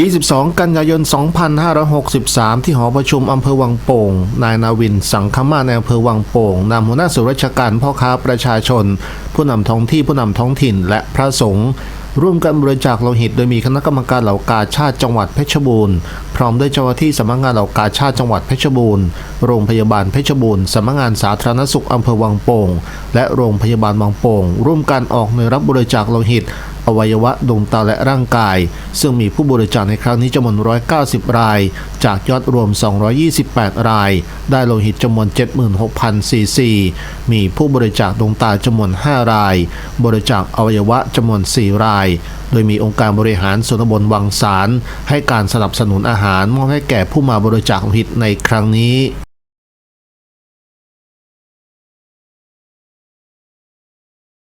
22 กันยายน 2563 ที่หอประชุมอำเภอวังโป่ง นายนาวิน สังคมาในอำเภอวังโป่งนำหัวหน้าส่วนราชการพ่อค้าประชาชน ผู้นำท้องที่ผู้นำท้องถิ่น และพระสงฆ์ร่วมกันบริจาคโลหิต โดยมีคณะกรรมการเหล่ากาชาติจังหวัดเพชรบูรณ์ พร้อมด้วยเจ้าหน้าที่สำนักงานเหล่ากาชาติจังหวัดเพชรบูรณ์ โรงพยาบาลเพชรบูรณ์สำนักงานสาธารณสุขอำเภอวังโป่ง และโรงพยาบาลวังโป่ง ร่วมกันออกหน่วยรับบริจาคโลหิต อวัยวะดวงตาและร่างกาย ซึ่งมีผู้บริจาคในครั้งนี้จำนวน 190 ราย จากยอดรวม 228 ราย ได้โลหิตจำนวน 76,000 ซีซี มีผู้บริจาคดวงตาจำนวน 5 ราย บริจาคอวัยวะจำนวน 4 ราย โดยมีองค์การบริหารส่วนตำบลวังสารให้การสนับสนุนอาหารมอบให้แก่ผู้มาบริจาคโลหิตในครั้งนี้